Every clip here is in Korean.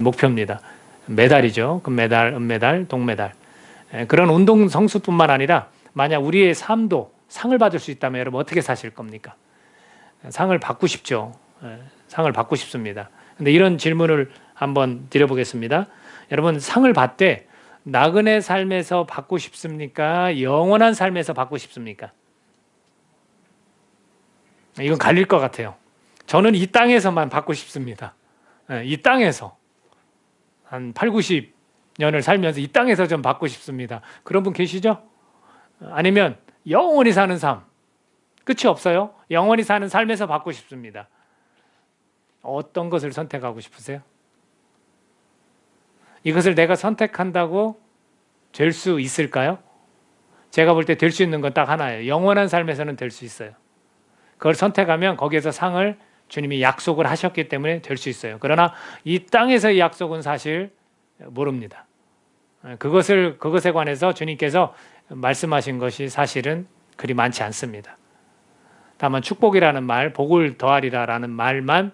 목표입니다. 메달이죠. 금메달, 은메달, 동메달. 에, 그런 운동 성수뿐만 아니라 만약 우리의 삶도 상을 받을 수 있다면 여러분 어떻게 사실 겁니까? 상을 받고 싶죠. 에, 상을 받고 싶습니다. 근데 이런 질문을 한번 드려보겠습니다. 여러분 상을 받되 나그네 삶에서 받고 싶습니까? 영원한 삶에서 받고 싶습니까? 이건 갈릴 것 같아요. 저는 이 땅에서만 받고 싶습니다. 예, 이 땅에서 한 8, 90년을 살면서 이 땅에서 좀 받고 싶습니다. 그런 분 계시죠? 아니면 영원히 사는 삶. 끝이 없어요. 영원히 사는 삶에서 받고 싶습니다. 어떤 것을 선택하고 싶으세요? 이것을 내가 선택한다고 될 수 있을까요? 제가 볼 때 될 수 있는 건 딱 하나예요. 영원한 삶에서는 될 수 있어요. 그걸 선택하면 거기에서 상을 주님이 약속을 하셨기 때문에 될 수 있어요. 그러나 이 땅에서의 약속은 사실 모릅니다. 그것을 그것에 관해서 주님께서 말씀하신 것이 사실은 그리 많지 않습니다. 다만 축복이라는 말, 복을 더하리라라는 말만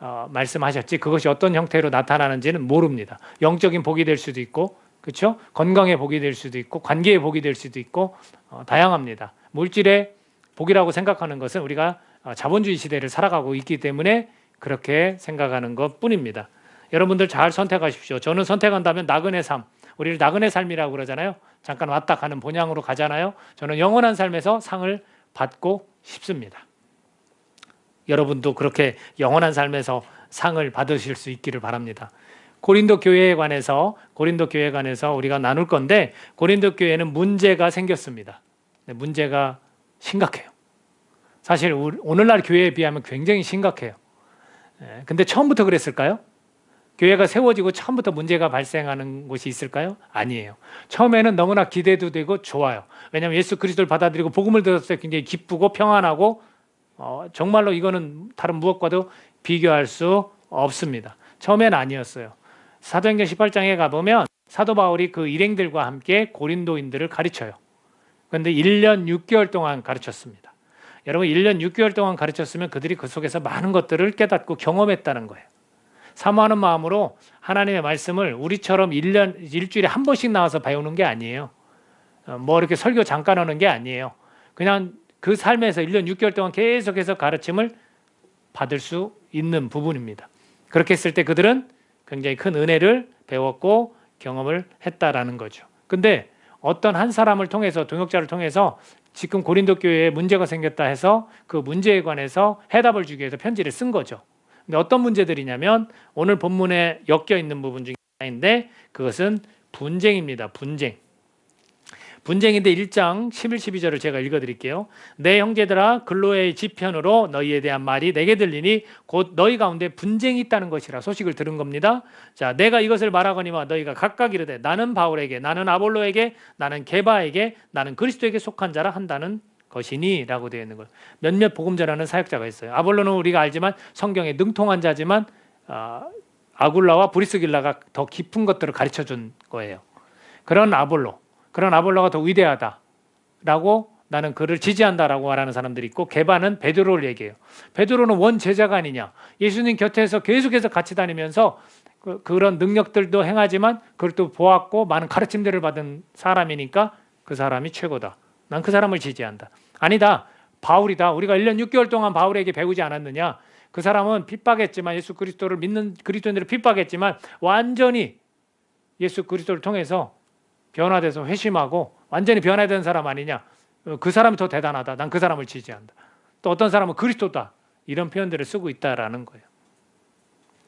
어, 말씀하셨지 그것이 어떤 형태로 나타나는지는 모릅니다. 영적인 복이 될 수도 있고, 그렇죠? 건강의 복이 될 수도 있고, 관계의 복이 될 수도 있고, 어, 다양합니다. 물질의 복이라고 생각하는 것은 우리가 어, 자본주의 시대를 살아가고 있기 때문에 그렇게 생각하는 것 뿐입니다. 여러분들 잘 선택하십시오. 저는 선택한다면 나그네 삶, 우리를 나그네 삶이라고 그러잖아요. 잠깐 왔다 가는 본향으로 가잖아요. 저는 영원한 삶에서 상을 받고 싶습니다. 여러분도 그렇게 영원한 삶에서 상을 받으실 수 있기를 바랍니다. 고린도 교회에 관해서 고린도 교회에 관해서 우리가 나눌 건데 고린도 교회는 문제가 생겼습니다. 네, 문제가 심각해요. 사실 오늘날 교회에 비하면 굉장히 심각해요. 예, 근데 처음부터 그랬을까요? 교회가 세워지고 처음부터 문제가 발생하는 곳이 있을까요? 아니에요. 처음에는 너무나 기대도 되고 좋아요. 왜냐하면 예수 그리스도를 받아들이고 복음을 들었을 때 굉장히 기쁘고 평안하고 어, 정말로 이거는 다른 무엇과도 비교할 수 없습니다. 처음엔 아니었어요. 사도행전 18장에 가보면 사도 바울이 그 일행들과 함께 고린도인들을 가르쳐요. 그런데 1년 6개월 동안 가르쳤습니다. 여러분 1년 6개월 동안 가르쳤으면 그들이 그 속에서 많은 것들을 깨닫고 경험했다는 거예요. 사모하는 마음으로 하나님의 말씀을 우리처럼 1년 일주일에 한 번씩 나와서 배우는 게 아니에요. 어, 뭐 이렇게 설교 잠깐 하는 게 아니에요. 그냥 그 삶에서 1년 6개월 동안 계속해서 가르침을 받을 수 있는 부분입니다. 그렇게 했을 때 그들은 굉장히 큰 은혜를 배웠고 경험을 했다라는 거죠. 근데 어떤 한 사람을 통해서 동역자를 통해서 지금 고린도 교회에 문제가 생겼다 해서 그 문제에 관해서 해답을 주기 위해서 편지를 쓴 거죠. 근데 어떤 문제들이냐면 오늘 본문에 엮여 있는 부분 중에 하나인데 그것은 분쟁입니다. 분쟁. 분쟁인데 1장 11, 12절을 제가 읽어드릴게요. 내 형제들아 근로의 지편으로 너희에 대한 말이 내게 들리니 곧 너희 가운데 분쟁이 있다는 것이라 소식을 들은 겁니다. 자, 내가 이것을 말하거니와 너희가 각각 이르되 나는 바울에게, 나는 아볼로에게, 나는 게바에게, 나는 그리스도에게 속한 자라 한다는 것이니라고 되어 있는 거예요. 몇몇 복음 전하는 사역자가 있어요. 아볼로는 우리가 알지만 성경에 능통한 자지만 아, 아굴라와 브리스길라가 더 깊은 것들을 가르쳐 준 거예요. 그런 아볼로 그런 아볼로가 더 위대하다라고 나는 그를 지지한다라고 말하는 사람들이 있고 개바는 베드로를 얘기해요. 베드로는 원 제자가 아니냐. 예수님 곁에서 계속해서 같이 다니면서 그, 그런 능력들도 행하지만 그걸 또 보았고 많은 가르침들을 받은 사람이니까 그 사람이 최고다. 난 그 사람을 지지한다. 아니다. 바울이다. 우리가 1년 6개월 동안 바울에게 배우지 않았느냐? 그 사람은 핍박했지만 예수 그리스도를 믿는 그리스도인들을 핍박했지만 완전히 예수 그리스도를 통해서 변화돼서 회심하고 완전히 변화된 사람 아니냐? 어, 그 사람이 더 대단하다. 난 그 사람을 지지한다. 또 어떤 사람은 그리스도다. 이런 표현들을 쓰고 있다라는 거예요.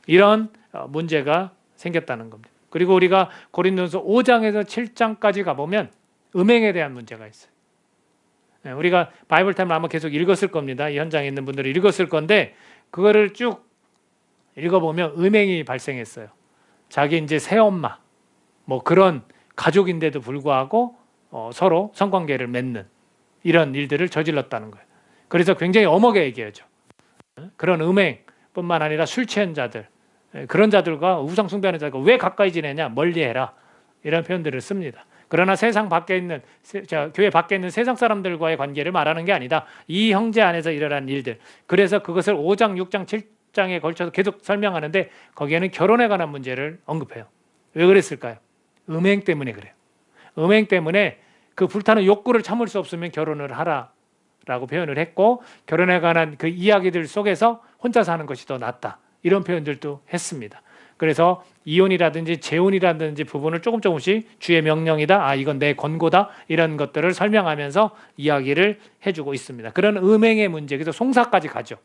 이런 어, 문제가 생겼다는 겁니다. 그리고 우리가 고린도서 5장에서 7장까지 가보면 음행에 대한 문제가 있어요. 네, 우리가 바이블 타임을 아마 계속 읽었을 겁니다. 이 현장에 있는 분들이 읽었을 건데 그거를 쭉 읽어보면 음행이 발생했어요. 자기 이제 새엄마 뭐 그런 가족인데도 불구하고 어, 서로 성관계를 맺는 이런 일들을 저질렀다는 거예요. 그래서 굉장히 엄하게 얘기하죠. 그런 음행뿐만 아니라 술 취한 자들 그런 자들과 우상 숭배하는 자가 왜 가까이 지내냐 멀리해라 이런 표현들을 씁니다. 그러나 세상 밖에 있는 자, 교회 밖에 있는 세상 사람들과의 관계를 말하는 게 아니다. 이 형제 안에서 일어난 일들. 그래서 그것을 5장, 6장, 7 8장에 걸쳐서 계속 설명하는데 거기에는 결혼에 관한 문제를 언급해요. 왜 그랬을까요? 음행 때문에 그래요. 음행 때문에 그 불타는 욕구를 참을 수 없으면 결혼을 하라라고 표현을 했고 결혼에 관한 그 이야기들 속에서 혼자 사는 것이 더 낫다. 이런 표현들도 했습니다. 그래서 이혼이라든지 재혼이라든지 부분을 조금 조금씩 주의 명령이다. 아 이건 내 권고다. 이런 것들을 설명하면서 이야기를 해주고 있습니다. 그런 음행의 문제, 그래서 송사까지 가죠.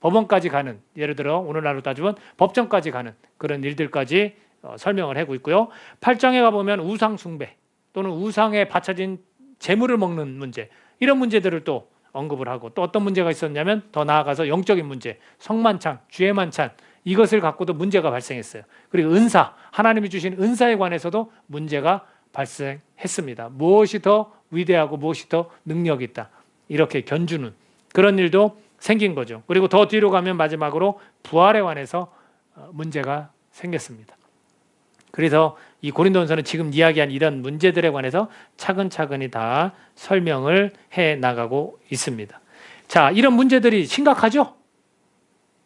법원까지 가는 예를 들어 오늘날로 따지면 법정까지 가는 그런 일들까지 어, 설명을 하고 있고요. 8장에 가 보면 우상 숭배 또는 우상에 바쳐진 재물을 먹는 문제 이런 문제들을 또 언급을 하고 또 어떤 문제가 있었냐면 더 나아가서 영적인 문제, 성만찬, 주의 만찬 이것을 갖고도 문제가 발생했어요. 그리고 은사, 하나님이 주신 은사에 관해서도 문제가 발생했습니다. 무엇이 더 위대하고 무엇이 더 능력이 있다. 이렇게 견주는 그런 일도 생긴 거죠. 그리고 더 뒤로 가면 마지막으로 부활에 관해서 어, 문제가 생겼습니다. 그래서 이 고린도전서는 지금 이야기한 이런 문제들에 관해서 차근차근히 다 설명을 해 나가고 있습니다. 자, 이런 문제들이 심각하죠?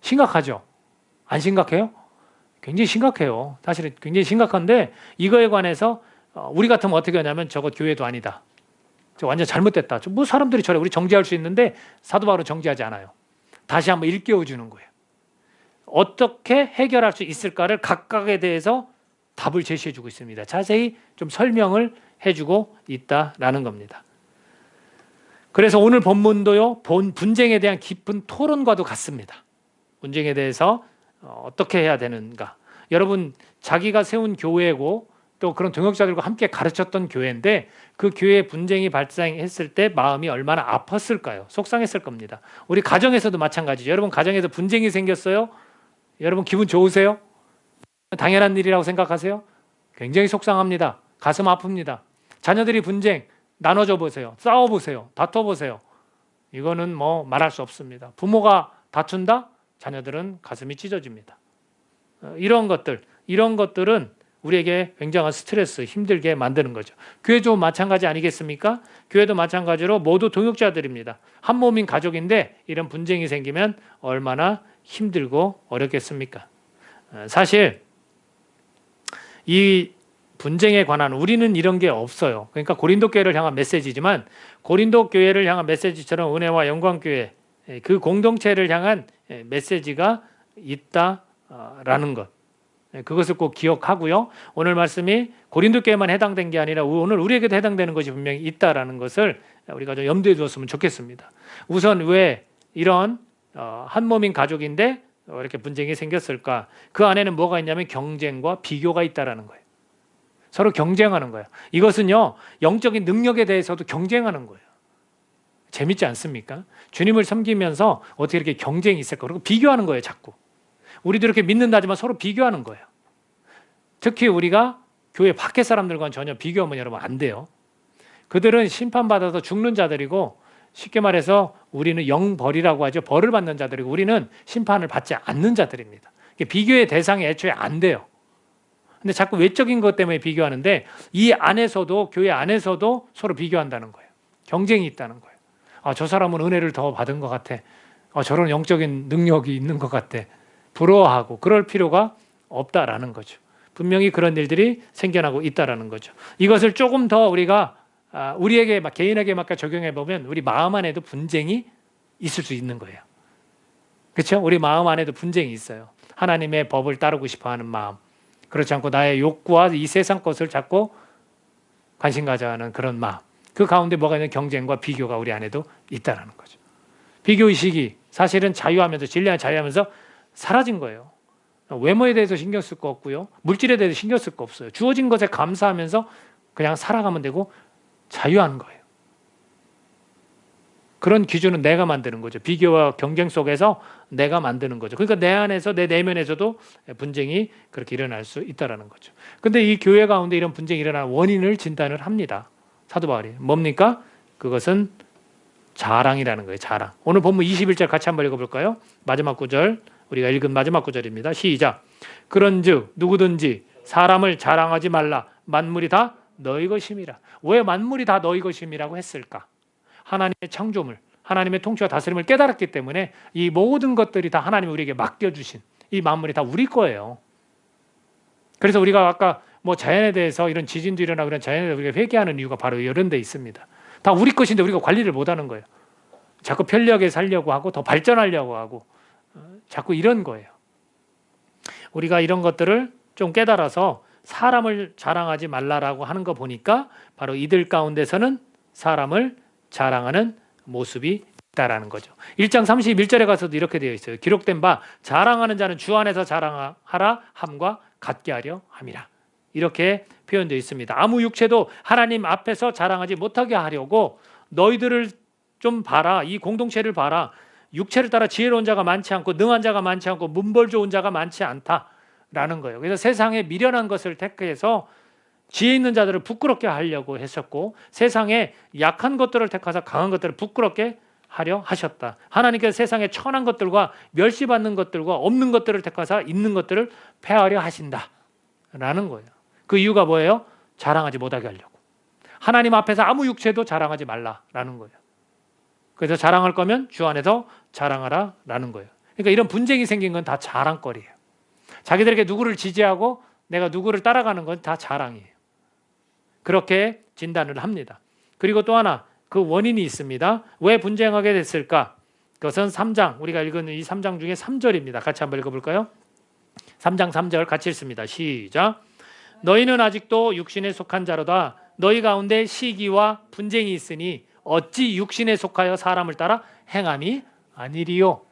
심각하죠? 안 심각해요? 굉장히 심각해요. 사실은 굉장히 심각한데 이거에 관해서 어, 우리 같으면 어떻게 하냐면 저거 교회도 아니다. 저 완전 잘못됐다. 저뭐 사람들이 저래 우리 정지할 수 있는데 사도 바울은 정지하지 않아요. 다시 한번 일깨워 주는 거예요. 어떻게 해결할 수 있을까를 각각에 대해서 답을 제시해 주고 있습니다. 자세히 좀 설명을 해 주고 있다라는 겁니다. 그래서 오늘 본문도요. 본 분쟁에 대한 깊은 토론과도 같습니다. 분쟁에 대해서 어, 어떻게 해야 되는가? 여러분 자기가 세운 교회고 또 그런 동역자들과 함께 가르쳤던 교회인데 그 교회에 분쟁이 발생했을 때 마음이 얼마나 아팠을까요? 속상했을 겁니다. 우리 가정에서도 마찬가지죠. 여러분 가정에서 분쟁이 생겼어요? 여러분 기분 좋으세요? 당연한 일이라고 생각하세요? 굉장히 속상합니다. 가슴 아픕니다. 자녀들이 분쟁 나눠줘 보세요. 싸워 보세요. 다퉈 보세요. 이거는 뭐 말할 수 없습니다. 부모가 다툰다? 자녀들은 가슴이 찢어집니다. 어, 이런 것들, 이런 것들은 우리에게 굉장한 스트레스, 힘들게 만드는 거죠. 교회도 마찬가지 아니겠습니까? 교회도 마찬가지로 모두 동역자들입니다. 한 몸인 가족인데 이런 분쟁이 생기면 얼마나 힘들고 어렵겠습니까? 어, 사실 이 분쟁에 관한 우리는 이런 게 없어요. 그러니까 고린도 교회를 향한 메시지지만 고린도 교회를 향한 메시지처럼 은혜와 영광 교회 예, 그 공동체를 향한 예, 메시지가 있다라는 것. 예, 그것을 꼭 기억하고요. 오늘 말씀이 고린도 교회만 해당된 게 아니라 오늘 우리에게도 해당되는 것이 분명히 있다라는 것을 우리가 좀 염두에 두었으면 좋겠습니다. 우선 왜 이런 어, 한 몸인 가족인데 어, 이렇게 분쟁이 생겼을까? 그 안에는 뭐가 있냐면 경쟁과 비교가 있다라는 거예요. 서로 경쟁하는 거예요. 이것은요 영적인 능력에 대해서도 경쟁하는 거예요. 재밌지 않습니까? 주님을 섬기면서 어떻게 이렇게 경쟁이 있을까? 그리고 비교하는 거예요, 자꾸. 우리도 이렇게 믿는다지만 서로 비교하는 거예요. 특히 우리가 교회 밖에 사람들과는 전혀 비교하면 여러분 안 돼요. 그들은 심판받아서 죽는 자들이고 쉽게 말해서 우리는 영벌이라고 하죠. 벌을 받는 자들이고 우리는 심판을 받지 않는 자들입니다. 비교의 대상이 애초에 안 돼요. 근데 자꾸 외적인 것 때문에 비교하는데 이 안에서도 교회 안에서도 서로 비교한다는 거예요. 경쟁이 있다는 거예요. 아, 저 사람은 은혜를 더 받은 것 같아. 아, 저런 영적인 능력이 있는 것 같아. 부러워하고 그럴 필요가 없다라는 거죠. 분명히 그런 일들이 생겨나고 있다라는 거죠. 이것을 조금 더 우리가 아, 우리에게 막 개인에게 막 적용해 보면 우리 마음 안에도 분쟁이 있을 수 있는 거예요. 그렇죠? 우리 마음 안에도 분쟁이 있어요. 하나님의 법을 따르고 싶어 하는 마음, 그렇지 않고 나의 욕구와 이 세상 것을 자꾸 관심 가져하는 그런 마음. 그 가운데 뭐가 있는 경쟁과 비교가 우리 안에도 있다라는 거죠. 비교 의식이 사실은 자유하면서 진리한 자유하면서 사라진 거예요. 외모에 대해서 신경 쓸 거 없고요. 물질에 대해서 신경 쓸 거 없어요. 주어진 것에 감사하면서 그냥 살아가면 되고 자유한 거예요. 그런 기준은 내가 만드는 거죠. 비교와 경쟁 속에서 내가 만드는 거죠. 그러니까 내 안에서 내 내면에서도 분쟁이 그렇게 일어날 수 있다라는 거죠. 근데 이 교회 가운데 이런 분쟁이 일어나는 원인을 진단을 합니다. 사도 바울이 뭡니까? 그것은 자랑이라는 거예요. 자랑. 오늘 본문 21절 같이 한번 읽어볼까요? 마지막 구절 우리가 읽은 마지막 구절입니다. 시작. 그런즉 누구든지 사람을 자랑하지 말라. 만물이 다 너희 것임이라. 왜 만물이 다 너희 것임이라고 했을까? 하나님의 창조물, 하나님의 통치와 다스림을 깨달았기 때문에 이 모든 것들이 다 하나님이 우리에게 맡겨주신 이 만물이 다 우리 거예요. 그래서 우리가 아까 뭐 자연에 대해서 이런 지진도 일어나고 이런 자연에 대해서 우리가 회개하는 이유가 바로 이런 데 있습니다. 다 우리 것인데 우리가 관리를 못 하는 거예요. 자꾸 편리하게 살려고 하고 더 발전하려고 하고 어, 자꾸 이런 거예요. 우리가 이런 것들을 좀 깨달아서 사람을 자랑하지 말라라고 하는 거 보니까 바로 이들 가운데서는 사람을 자랑하는 모습이 있다라는 거죠. 1장 31절에 가서도 이렇게 되어 있어요. 기록된 바 자랑하는 자는 주 안에서 자랑하라 함과 같게 하려 함이라. 이렇게 표현되어 있습니다. 아무 육체도 하나님 앞에서 자랑하지 못하게 하려고 너희들을 좀 봐라. 이 공동체를 봐라. 육체를 따라 지혜로운 자가 많지 않고 능한 자가 많지 않고 문벌 좋은 자가 많지 않다 라는 거예요. 그래서 세상에 미련한 것을 택해서 지혜 있는 자들을 부끄럽게 하려고 했었고 세상에 약한 것들을 택하사 강한 것들을 부끄럽게 하려 하셨다. 하나님께서 세상에 천한 것들과 멸시받는 것들과 없는 것들을 택하사 있는 것들을 폐하려 하신다 라는 거예요. 그 이유가 뭐예요? 자랑하지 못하게 하려고. 하나님 앞에서 아무 육체도 자랑하지 말라라는 거예요. 그래서 자랑할 거면 주 안에서 자랑하라라는 거예요. 그러니까 이런 분쟁이 생긴 건 다 자랑거리예요. 자기들에게 누구를 지지하고 내가 누구를 따라가는 건 다 자랑이에요. 그렇게 진단을 합니다. 그리고 또 하나 그 원인이 있습니다. 왜 분쟁하게 됐을까? 그것은 3장 우리가 읽은 이 3장 중에 3절입니다. 같이 한번 읽어볼까요? 3장 3절 같이 읽습니다. 시작. 너희는 아직도 육신에 속한 자로다. 너희 가운데 시기와 분쟁이 있으니 어찌 육신에 속하여 사람을 따라 행함이 아니리요.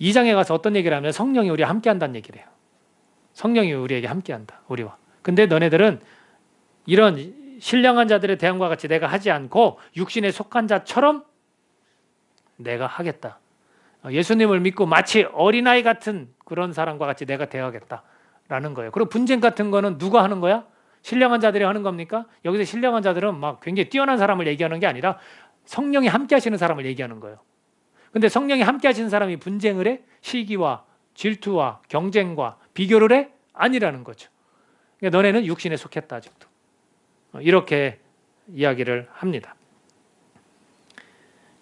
2장에 가서 어떤 얘기를 하면 성령이 우리와 함께 한다는 얘기를 해요. 성령이 우리에게 함께 한다. 우리와. 근데 너네들은 이런 신령한 자들의 대응과 같이 내가 하지 않고 육신에 속한 자처럼 내가 하겠다. 예수님을 믿고 마치 어린아이 같은 그런 사람과 같이 내가 대하겠다라는 거예요. 그리고 분쟁 같은 거는 누가 하는 거야? 신령한 자들이 하는 겁니까? 여기서 신령한 자들은 막 굉장히 뛰어난 사람을 얘기하는 게 아니라 성령이 함께 하시는 사람을 얘기하는 거예요. 근데 성령이 함께 하시는 사람이 분쟁을 해? 시기와 질투와 경쟁과 비교를 해? 아니라는 거죠. 그러니까 너네는 육신에 속했다 아직도. 이렇게 이야기를 합니다.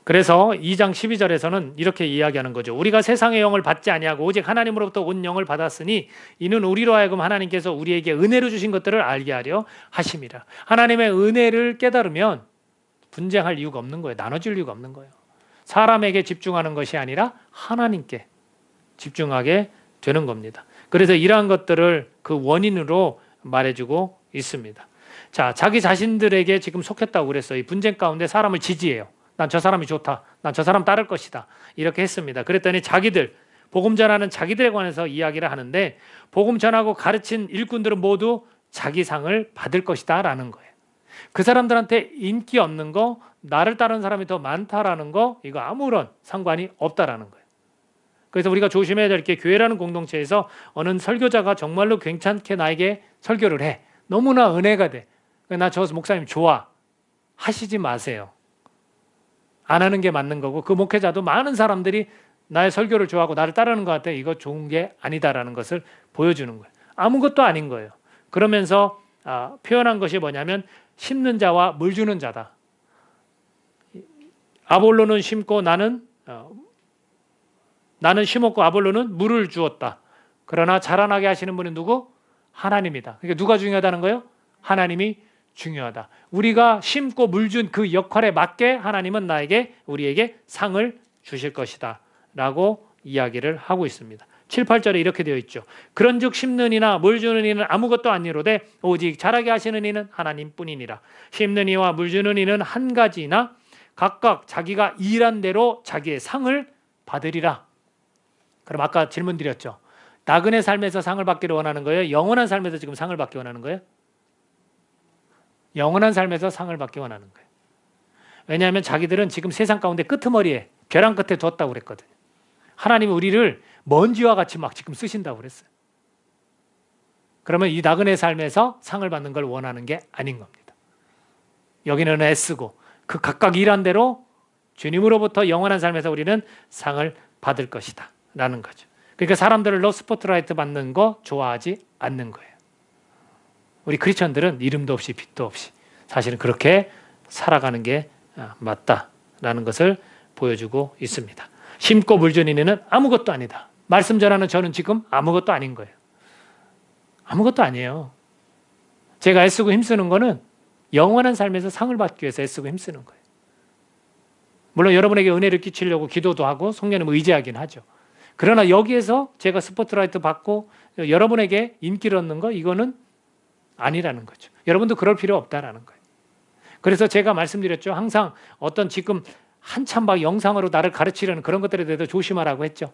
그래서 2장 12절에서는 이렇게 이야기하는 거죠. 우리가 세상의 영을 받지 아니하고 오직 하나님으로부터 온 영을 받았으니 이는 우리로 하여금 하나님께서 우리에게 은혜로 주신 것들을 알게 하려 하심이라. 하나님의 은혜를 깨달으면 분쟁할 이유가 없는 거예요. 나눠질 이유가 없는 거예요. 사람에게 집중하는 것이 아니라 하나님께 집중하게 되는 겁니다. 그래서 이러한 것들을 그 원인으로 말해주고 있습니다. 자, 자기 자신들에게 지금 속했다고 그랬어요. 이 분쟁 가운데 사람을 지지해요. 난 저 사람이 좋다. 난 저 사람 따를 것이다. 이렇게 했습니다. 그랬더니 자기들 복음 전하는 자기들에 관해서 이야기를 하는데 복음 전하고 가르친 일꾼들은 모두 자기 상을 받을 것이다 라는 거예요. 그 사람들한테 인기 없는 거, 나를 따르는 사람이 더 많다라는 거 이거 아무런 상관이 없다라는 거예요. 그래서 우리가 조심해야 될 게 교회라는 공동체에서 어느 설교자가 정말로 괜찮게 나에게 설교를 해. 너무나 은혜가 돼. 나 저 목사님 좋아. 하시지 마세요. 안 하는 게 맞는 거고 그 목회자도 많은 사람들이 나의 설교를 좋아하고 나를 따르는 것 같아. 이거 좋은 게 아니다라는 것을 보여주는 거예요. 아무것도 아닌 거예요. 그러면서 아, 표현한 것이 뭐냐면 심는 자와 물 주는 자다. 아볼로는 심고 나는 어, 나는 심었고 아볼로는 물을 주었다. 그러나 자라나게 하시는 분이 누구? 하나님이다. 그러니까 누가 중요하다는 거예요? 하나님이 중요하다. 우리가 심고 물 준 그 역할에 맞게 하나님은 나에게 우리에게 상을 주실 것이다. 라고 이야기를 하고 있습니다. 7, 8절에 이렇게 되어 있죠. 그런 즉 심는 이나 물 주는 이는 아무것도 아니로되 오직 자라게 하시는 이는 하나님 뿐이니라. 심는 이와 물 주는 이는 한 가지나 각각 자기가 일한 대로 자기의 상을 받으리라. 그럼 아까 질문 드렸죠. 나그네 삶에서 상을 받기를 원하는 거예요? 영원한 삶에서 지금 상을 받기 원하는 거예요? 영원한 삶에서 상을 받기 원하는 거예요. 왜냐하면 자기들은 지금 세상 가운데 끄트머리에 벼랑 끝에 뒀다고 그랬거든요. 하나님이 우리를 먼지와 같이 막 지금 쓰신다고 그랬어요. 그러면 이 나그네 삶에서 상을 받는 걸 원하는 게 아닌 겁니다. 여기는 애쓰고 그 각각 일한 대로 주님으로부터 영원한 삶에서 우리는 상을 받을 것이다. 라는 거죠. 그러니까 사람들로 스포트라이트 받는 거 좋아하지 않는 거예요. 우리 크리스천들은 이름도 없이 빛도 없이 사실은 그렇게 살아가는 게 아, 맞다라는 것을 보여주고 있습니다. 심고 물 주는 이는 아무것도 아니다. 말씀 전하는 저는 지금 아무것도 아닌 거예요. 아무것도 아니에요. 제가 애쓰고 힘쓰는 거는 영원한 삶에서 상을 받기 위해서 애쓰고 힘쓰는 거예요. 물론 여러분에게 은혜를 끼치려고 기도도 하고 성령님 의지하긴 하죠. 그러나 여기에서 제가 스포트라이트 받고 여러분에게 인기를 얻는 거 이거는 아니라는 거죠. 여러분도 그럴 필요 없다라는 거예요. 그래서 제가 말씀드렸죠. 항상 어떤 지금 한참 막 영상으로 나를 가르치려는 그런 것들에 대해서 조심하라고 했죠.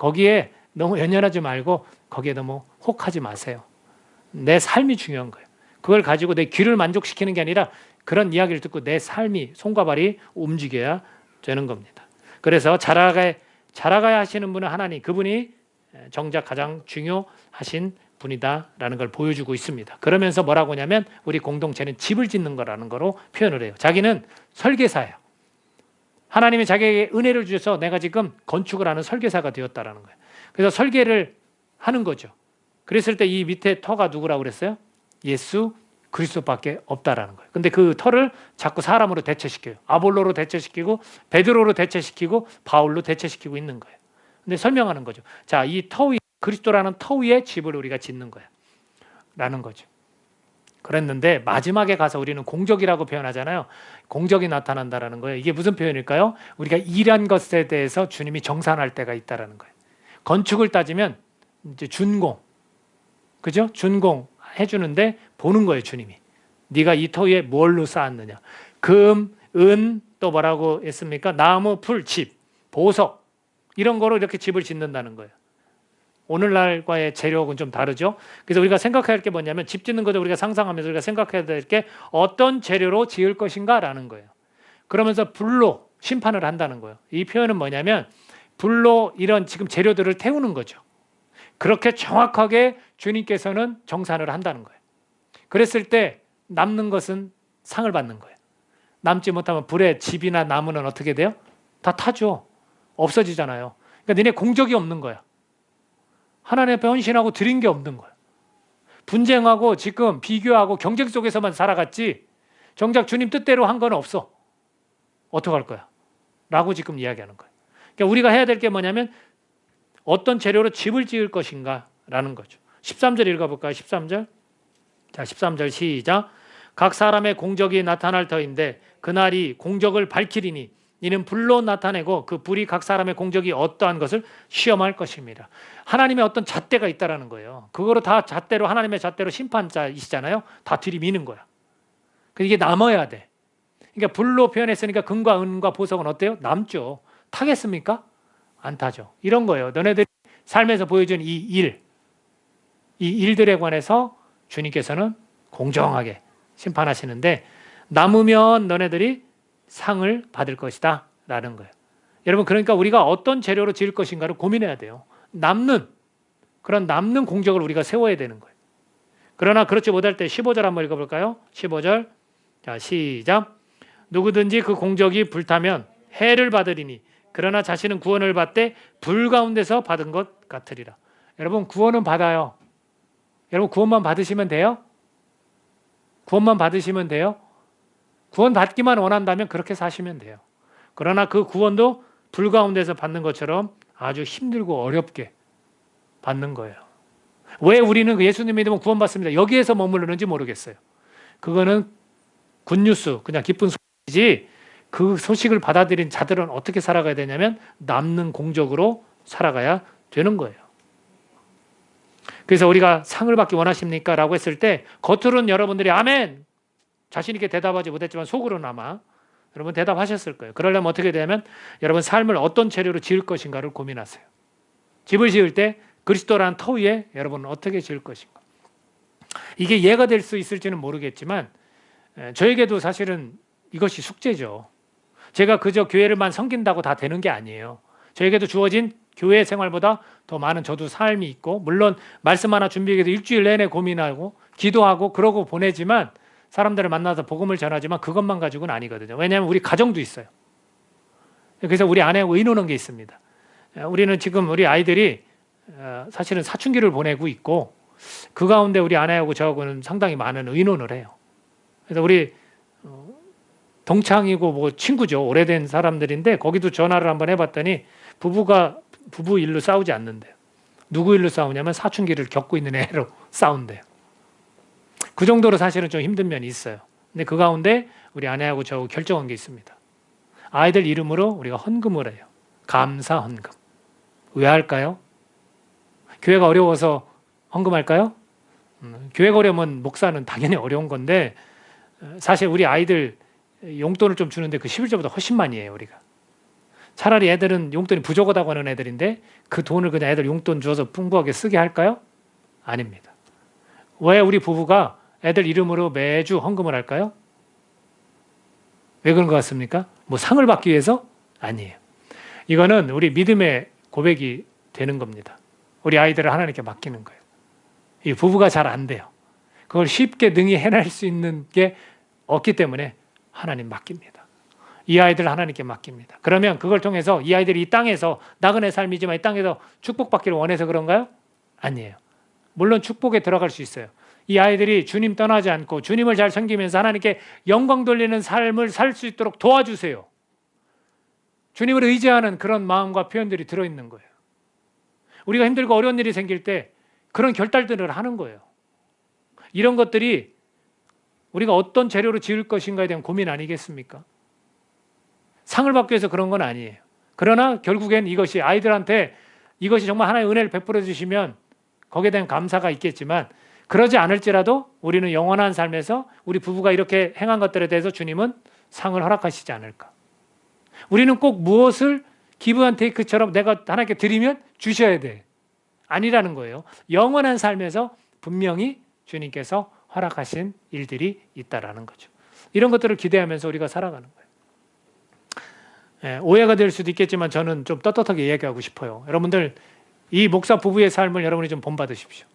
거기에 너무 연연하지 말고 거기에 너무 혹하지 마세요. 내 삶이 중요한 거예요. 그걸 가지고 내 귀를 만족시키는 게 아니라 그런 이야기를 듣고 내 삶이 손과 발이 움직여야 되는 겁니다. 그래서 자라가 자라가야 하시는 분은 하나님 그분이 정작 가장 중요하신 분이다라는 걸 보여주고 있습니다. 그러면서 뭐라고 하냐면 우리 공동체는 집을 짓는 거라는 거로 표현을 해요. 자기는 설계사예요. 하나님이 자기에게 은혜를 주셔서 내가 지금 건축을 하는 설계사가 되었다라는 거예요. 그래서 설계를 하는 거죠. 그랬을 때 이 밑에 터가 누구라고 그랬어요? 예수 그리스도밖에 없다라는 거예요. 근데 그 터를 자꾸 사람으로 대체시켜요. 아볼로로 대체시키고 베드로로 대체시키고 바울로 대체시키고 있는 거예요. 근데 설명하는 거죠. 자, 이 터 위 그리스도라는 터 위에 집을 우리가 짓는 거야. 라는 거죠. 그랬는데 마지막에 가서 우리는 공적이라고 표현하잖아요. 공적이 나타난다라는 거예요. 이게 무슨 표현일까요? 우리가 일한 것에 대해서 주님이 정산할 때가 있다라는 거예요. 건축을 따지면 이제 준공, 그죠? 준공 해주는데 보는 거예요, 주님이. 네가 이 터 위에 뭘로 쌓았느냐? 금, 은, 또 뭐라고 했습니까? 나무, 풀, 집, 보석 이런 거로 이렇게 집을 짓는다는 거예요. 오늘날과의 재료하고는 좀 다르죠. 그래서 우리가 생각해야 할 게 뭐냐면 집 짓는 것도 우리가 상상하면서 우리가 생각해야 될 게 어떤 재료로 지을 것인가라는 거예요. 그러면서 불로 심판을 한다는 거예요. 이 표현은 뭐냐면 불로 이런 지금 재료들을 태우는 거죠. 그렇게 정확하게 주님께서는 정산을 한다는 거예요. 그랬을 때 남는 것은 상을 받는 거예요. 남지 못하면 불에 집이나 나무는 어떻게 돼요? 다 타죠. 없어지잖아요. 그러니까 니네 공적이 없는 거야. 하나님 앞에 헌신하고 드린 게 없는 거야. 분쟁하고 지금 비교하고 경쟁 속에서만 살아갔지 정작 주님 뜻대로 한 건 없어. 어떡할 거야? 라고 지금 이야기하는 거예요. 그러니까 우리가 해야 될 게 뭐냐면 어떤 재료로 집을 지을 것인가 라는 거죠. 13절 읽어볼까요? 13절. 자, 13절 시작. 각 사람의 공적이 나타날 터인데 그날이 공적을 밝히리니 이는 불로 나타내고 그 불이 각 사람의 공적이 어떠한 것을 시험할 것입니다. 하나님의 어떤 잣대가 있다라는 거예요. 그거로 다 잣대로 하나님의 잣대로 심판자이시잖아요. 다 들이미는 거야. 그 이게 남아야 돼. 그러니까 불로 표현했으니까 금과 은과 보석은 어때요? 남죠. 타겠습니까? 안 타죠. 이런 거예요. 너네들이 삶에서 보여준 이 일, 이 일들에 관해서 주님께서는 공정하게 심판하시는데 남으면 너네들이 상을 받을 것이다 라는 거예요. 여러분 그러니까 우리가 어떤 재료로 지을 것인가를 고민해야 돼요. 남는 그런 남는 공적을 우리가 세워야 되는 거예요. 그러나 그렇지 못할 때 15절 한번 읽어볼까요? 15절 자 시작 누구든지 그 공적이 불타면 해를 받으리니 그러나 자신은 구원을 받되 불 가운데서 받은 것 같으리라. 여러분 구원은 받아요. 여러분 구원만 받으시면 돼요? 구원만 받으시면 돼요? 구원 받기만 원한다면 그렇게 사시면 돼요. 그러나 그 구원도 불 가운데서 받는 것처럼 아주 힘들고 어렵게 받는 거예요. 왜 우리는 그 예수님 믿으면 구원받습니다. 여기에서 머무르는지 모르겠어요. 그거는 굿뉴스, 그냥 기쁜 소식이지 그 소식을 받아들인 자들은 어떻게 살아가야 되냐면 남는 공적으로 살아가야 되는 거예요. 그래서 우리가 상을 받기 원하십니까? 라고 했을 때 겉으로는 여러분들이 아멘! 자신 있게 대답하지 못했지만 속으로는 아마 여러분 대답하셨을 거예요. 그러려면 어떻게 되냐면 여러분 삶을 어떤 재료로 지을 것인가를 고민하세요. 집을 지을 때 그리스도라는 터 위에 여러분은 어떻게 지을 것인가. 이게 예가 될 수 있을지는 모르겠지만 저에게도 사실은 이것이 숙제죠. 제가 그저 교회를만 섬긴다고 다 되는 게 아니에요. 저에게도 주어진 교회 생활보다 더 많은 저도 삶이 있고 물론 말씀 하나 준비하기 위해서 일주일 내내 고민하고 기도하고 그러고 보내지만 사람들을 만나서 복음을 전하지만 그것만 가지고는 아니거든요. 왜냐하면 우리 가정도 있어요. 그래서 우리 안에 의논한 게 있습니다. 우리는 지금 우리 아이들이 어, 사실은 사춘기를 보내고 있고 그 가운데 우리 아내하고 저하고는 상당히 많은 의논을 해요. 그래서 우리 어, 동창이고 뭐 친구죠. 오래된 사람들인데 거기도 전화를 한번 해봤더니 부부가 부부 일로 싸우지 않는데요. 누구 일로 싸우냐면 사춘기를 겪고 있는 애로 싸운대요. 그 정도로 사실은 좀 힘든 면이 있어요. 근데 그 가운데 우리 아내하고 저하고 결정한 게 있습니다. 아이들 이름으로 우리가 헌금을 해요. 감사 헌금. 왜 할까요? 교회가 어려워서 헌금할까요? 음, 교회가 어려우면 목사는 당연히 어려운 건데 어, 사실 우리 아이들 용돈을 좀 주는데 그 11조보다 훨씬 많이 해요 우리가. 차라리 애들은 용돈이 부족하다고 하는 애들인데 그 돈을 그냥 애들 용돈 줘서 풍부하게 쓰게 할까요? 아닙니다. 왜 우리 부부가 애들 이름으로 매주 헌금을 할까요? 왜 그런 것 같습니까? 뭐 상을 받기 위해서? 아니에요. 이거는 우리 믿음의 고백이 되는 겁니다. 우리 아이들을 하나님께 맡기는 거예요. 이 부부가 잘 안 돼요. 그걸 쉽게 능히 해낼 수 있는 게 없기 때문에 하나님 맡깁니다. 이 아이들 하나님께 맡깁니다. 그러면 그걸 통해서 이 아이들이 이 땅에서 나그네 삶이지만 이 땅에서 축복받기를 원해서 그런가요? 아니에요. 물론 축복에 들어갈 수 있어요. 이 아이들이 주님 떠나지 않고 주님을 잘 섬기면서 하나님께 영광 돌리는 삶을 살 수 있도록 도와주세요. 주님을 의지하는 그런 마음과 표현들이 들어있는 거예요. 우리가 힘들고 어려운 일이 생길 때 그런 결단들을 하는 거예요. 이런 것들이 우리가 어떤 재료로 지을 것인가에 대한 고민 아니겠습니까? 상을 받기 위해서 그런 건 아니에요. 그러나 결국엔 이것이 아이들한테 이것이 정말 하나의 은혜를 베풀어 주시면 거기에 대한 감사가 있겠지만 그러지 않을지라도 우리는 영원한 삶에서 우리 부부가 이렇게 행한 것들에 대해서 주님은 상을 허락하시지 않을까. 우리는 꼭 무엇을 기브한 테이크처럼 내가 하나님께 드리면 주셔야 돼. 아니라는 거예요. 영원한 삶에서 분명히 주님께서 허락하신 일들이 있다라는 거죠. 이런 것들을 기대하면서 우리가 살아가는 거예요. 예, 오해가 될 수도 있겠지만 저는 좀 떳떳하게 이야기하고 싶어요. 여러분들 이 목사 부부의 삶을 여러분이 좀 본받으십시오.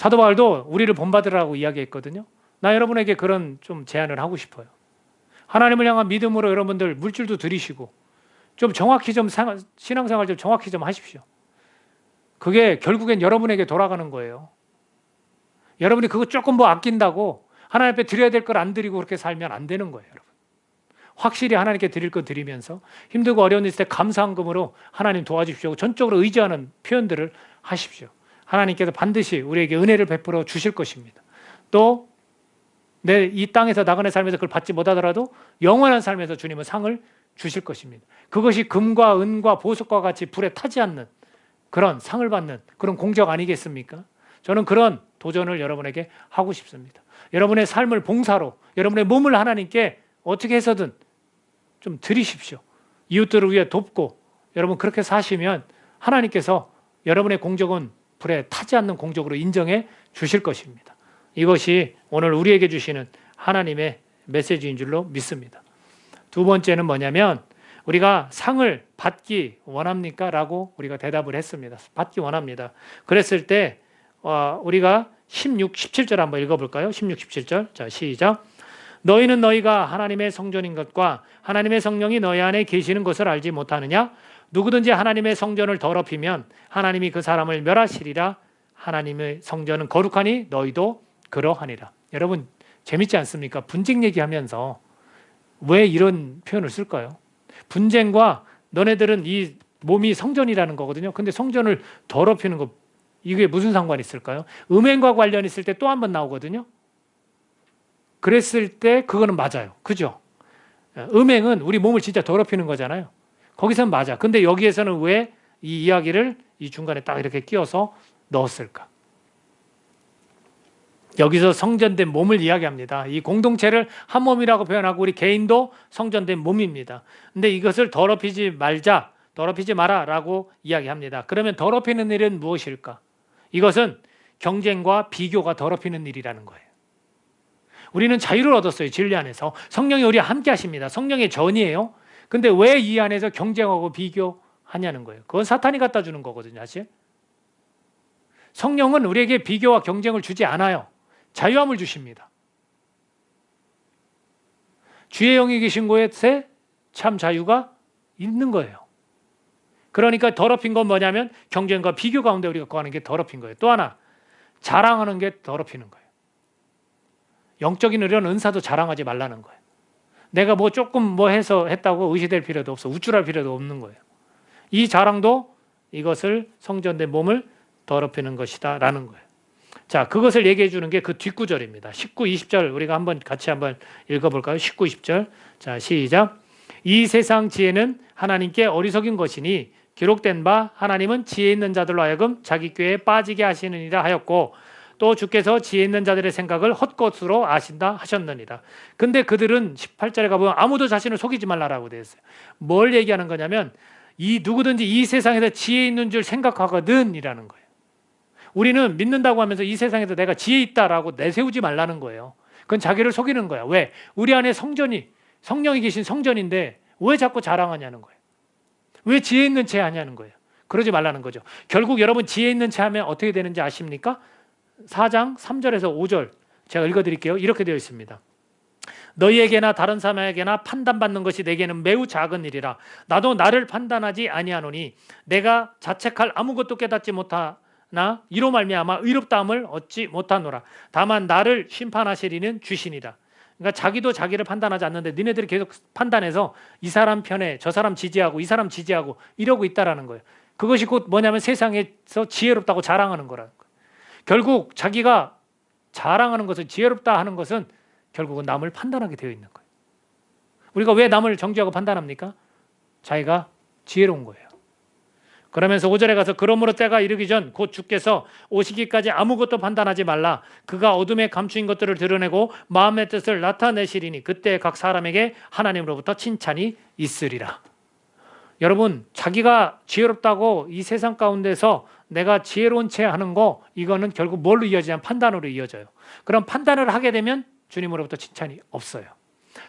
사도 바울도 우리를 본받으라고 이야기했거든요. 나 여러분에게 그런 좀 제안을 하고 싶어요. 하나님을 향한 믿음으로 여러분들 물질도 드리시고 좀 정확히 좀 상- 신앙생활 좀 정확히 좀 하십시오. 그게 결국엔 여러분에게 돌아가는 거예요. 여러분이 그거 조금 뭐 아낀다고 하나님 앞에 드려야 될 걸 안 드리고 그렇게 살면 안 되는 거예요, 여러분. 확실히 하나님께 드릴 거 드리면서 힘들고 어려운 일 있을 때 감사한 금으로 하나님 도와주십시오. 전적으로 의지하는 표현들을 하십시오. 하나님께서 반드시 우리에게 은혜를 베풀어 주실 것입니다. 또 내 이 땅에서 나그네 삶에서 그걸 받지 못하더라도 영원한 삶에서 주님은 상을 주실 것입니다. 그것이 금과 은과 보석과 같이 불에 타지 않는 그런 상을 받는 그런 공적 아니겠습니까? 저는 그런 도전을 여러분에게 하고 싶습니다. 여러분의 삶을 봉사로 여러분의 몸을 하나님께 어떻게 해서든 좀 드리십시오. 이웃들을 위해 돕고 여러분 그렇게 사시면 하나님께서 여러분의 공적은 불에 타지 않는 공적으로 인정해 주실 것입니다. 이것이 오늘 우리에게 주시는 하나님의 메시지인 줄로 믿습니다. 두 번째는 뭐냐면 우리가 상을 받기 원합니까? 라고 우리가 대답을 했습니다. 받기 원합니다. 그랬을 때 어, 우리가 16, 17절 한번 읽어볼까요? 16, 17절. 자, 시작. 너희는 너희가 하나님의 성전인 것과 하나님의 성령이 너희 안에 계시는 것을 알지 못하느냐? 누구든지 하나님의 성전을 더럽히면 하나님이 그 사람을 멸하시리라. 하나님의 성전은 거룩하니 너희도 그러하니라. 여러분 재밌지 않습니까? 분쟁 얘기하면서 왜 이런 표현을 쓸까요? 분쟁과 너네들은 이 몸이 성전이라는 거거든요. 근데 성전을 더럽히는 거 이게 무슨 상관이 있을까요? 음행과 관련 있을 때 또 한 번 나오거든요. 그랬을 때 그거는 맞아요. 그죠? 음행은 우리 몸을 진짜 더럽히는 거잖아요. 거기서는 맞아. 근데 여기에서는 왜 이 이야기를 이 중간에 딱 이렇게 끼워서 넣었을까? 여기서 성전된 몸을 이야기합니다. 이 공동체를 한 몸이라고 표현하고 우리 개인도 성전된 몸입니다. 근데 이것을 더럽히지 말자, 더럽히지 마라라고 이야기합니다. 그러면 더럽히는 일은 무엇일까? 이것은 경쟁과 비교가 더럽히는 일이라는 거예요. 우리는 자유를 얻었어요. 진리 안에서. 성령이 우리와 함께 하십니다. 성령의 전이에요. 근데 왜 이 안에서 경쟁하고 비교하냐는 거예요. 그건 사탄이 갖다 주는 거거든요, 사실. 성령은 우리에게 비교와 경쟁을 주지 않아요. 자유함을 주십니다. 주의 영이 계신 곳에 참 자유가 있는 거예요. 그러니까 더럽힌 건 뭐냐면 경쟁과 비교 가운데 우리가 거하는 게 더럽힌 거예요. 또 하나 자랑하는 게 더럽히는 거예요. 영적인 의료는 은사도 자랑하지 말라는 거예요. 내가 뭐 조금 뭐 해서 했다고 의시될 필요도 없어. 우쭐할 필요도 없는 거예요. 이 자랑도 이것을 성전된 몸을 더럽히는 것이다 라는 거예요. 자, 그것을 얘기해 주는 게 그 뒷구절입니다. 19, 20절 우리가 한번 같이 한번 읽어 볼까요? 19, 20절. 자, 시작. 이 세상 지혜는 하나님께 어리석인 것이니 기록된 바 하나님은 지혜 있는 자들로 하여금 자기 꾀에 빠지게 하시느니라 하였고 또 주께서 지혜 있는 자들의 생각을 헛것으로 아신다 하셨느니라. 근데 그들은 18절에 가보면 아무도 자신을 속이지 말라라고 되어 있어요. 뭘 얘기하는 거냐면 이 누구든지 이 세상에서 지혜 있는 줄 생각하거든이라는 거예요. 우리는 믿는다고 하면서 이 세상에서 내가 지혜 있다라고 내세우지 말라는 거예요. 그건 자기를 속이는 거야. 왜? 우리 안에 성전이 성령이 계신 성전인데 왜 자꾸 자랑하냐는 거예요. 왜 지혜 있는 채 하냐는 거예요. 그러지 말라는 거죠. 결국 여러분 지혜 있는 채 하면 어떻게 되는지 아십니까? 4장 3절에서 5절 제가 읽어 드릴게요. 이렇게 되어 있습니다. 너희에게나 다른 사람에게나 판단받는 것이 내게는 매우 작은 일이라 나도 나를 판단하지 아니하노니 내가 자책할 아무것도 깨닫지 못하나 이로 말미암아 의롭다함을 얻지 못하노라 다만 나를 심판하시리는 주신이다 그러니까 자기도 자기를 판단하지 않는데 니네들이 계속 판단해서 이 사람 편에 저 사람 지지하고 이 사람 지지하고 이러고 있다라는 거예요 그것이 곧 뭐냐면 세상에서 지혜롭다고 자랑하는 거예요 결국 자기가 자랑하는 것은 지혜롭다 하는 것은 결국은 남을 판단하게 되어 있는 거예요. 우리가 왜 남을 정죄하고 판단합니까? 자기가 지혜로운 거예요. 그러면서 5절에 가서 그러므로 때가 이르기 전 곧 주께서 오시기까지 아무것도 판단하지 말라. 그가 어둠에 감추인 것들을 드러내고 마음의 뜻을 나타내시리니 그때 각 사람에게 하나님으로부터 칭찬이 있으리라. 여러분, 자기가 지혜롭다고 이 세상 가운데서 내가 지혜로운 채 하는 거 이거는 결국 뭘로 이어지냐면 판단으로 이어져요. 그럼 판단을 하게 되면 주님으로부터 칭찬이 없어요.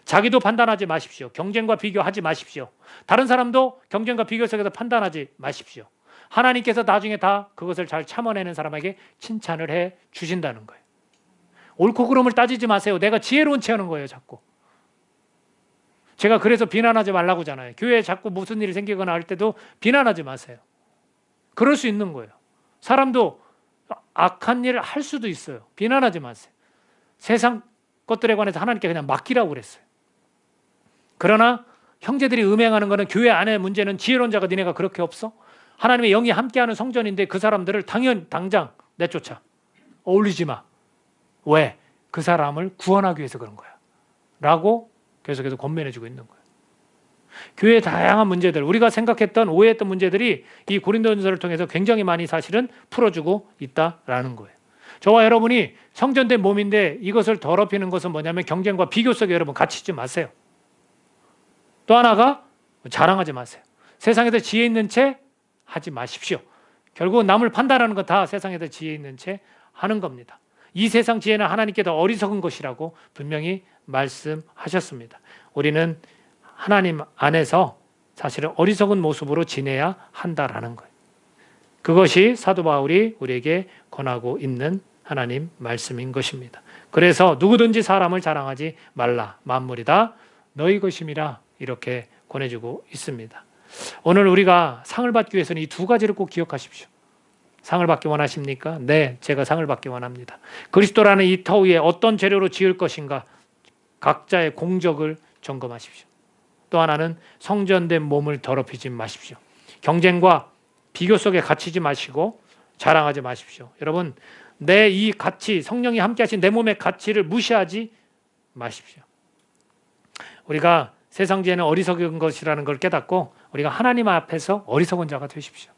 자기도 판단하지 마십시오. 경쟁과 비교하지 마십시오. 다른 사람도 경쟁과 비교 속에서 판단하지 마십시오. 하나님께서 나중에 다 그것을 잘 참아내는 사람에게 칭찬을 해 주신다는 거예요. 옳고 그름을 따지지 마세요. 내가 지혜로운 채 하는 거예요, 자꾸. 제가 그래서 비난하지 말라고 하잖아요. 교회에 자꾸 무슨 일이 생기거나 할 때도 비난하지 마세요. 그럴 수 있는 거예요. 사람도 악한 일을 할 수도 있어요. 비난하지 마세요. 세상 것들에 관해서 하나님께 그냥 맡기라고 그랬어요. 그러나 형제들이 음행하는 것은 교회 안에 문제는 지혜로운 자가 니네가 그렇게 없어? 하나님의 영이 함께하는 성전인데 그 사람들을 당연 당장 내쫓아 어울리지 마. 왜? 그 사람을 구원하기 위해서 그런 거야. 라고 계속해서 권면해주고 있는 거예요. 교회의 다양한 문제들, 우리가 생각했던 오해했던 문제들이 이 고린도전서를 통해서 굉장히 많이 사실은 풀어주고 있다라는 거예요. 저와 여러분이 성전된 몸인데 이것을 더럽히는 것은 뭐냐면 경쟁과 비교 속에 여러분 갇히지 마세요. 또 하나가 자랑하지 마세요. 세상에서 지혜 있는 채 하지 마십시오. 결국 남을 판단하는 건 다 세상에서 지혜 있는 채 하는 겁니다. 이 세상 지혜는 하나님께 더 어리석은 것이라고 분명히 말씀하셨습니다. 우리는 하나님 안에서 사실은 어리석은 모습으로 지내야 한다라는 거예요. 그것이 사도 바울이 우리에게 권하고 있는 하나님 말씀인 것입니다. 그래서 누구든지 사람을 자랑하지 말라. 만물이 다 너희 것임이라 이렇게 권해주고 있습니다. 오늘 우리가 상을 받기 위해서는 이 두 가지를 꼭 기억하십시오. 상을 받기 원하십니까? 네, 제가 상을 받기 원합니다. 그리스도라는 이 터 위에 어떤 재료로 지을 것인가 각자의 공적을 점검하십시오. 또 하나는 성전된 몸을 더럽히지 마십시오. 경쟁과 비교 속에 갇히지 마시고 자랑하지 마십시오. 여러분, 내 이 가치, 성령이 함께 하신 내 몸의 가치를 무시하지 마십시오. 우리가 세상지에는 어리석은 것이라는 걸 깨닫고 우리가 하나님 앞에서 어리석은 자가 되십시오.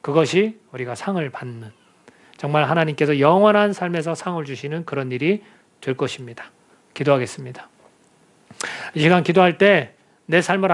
그것이 우리가 상을 받는 정말 하나님께서 영원한 삶에서 상을 주시는 그런 일이 될 것입니다. 기도하겠습니다. 이 시간 기도할 때 내 삶을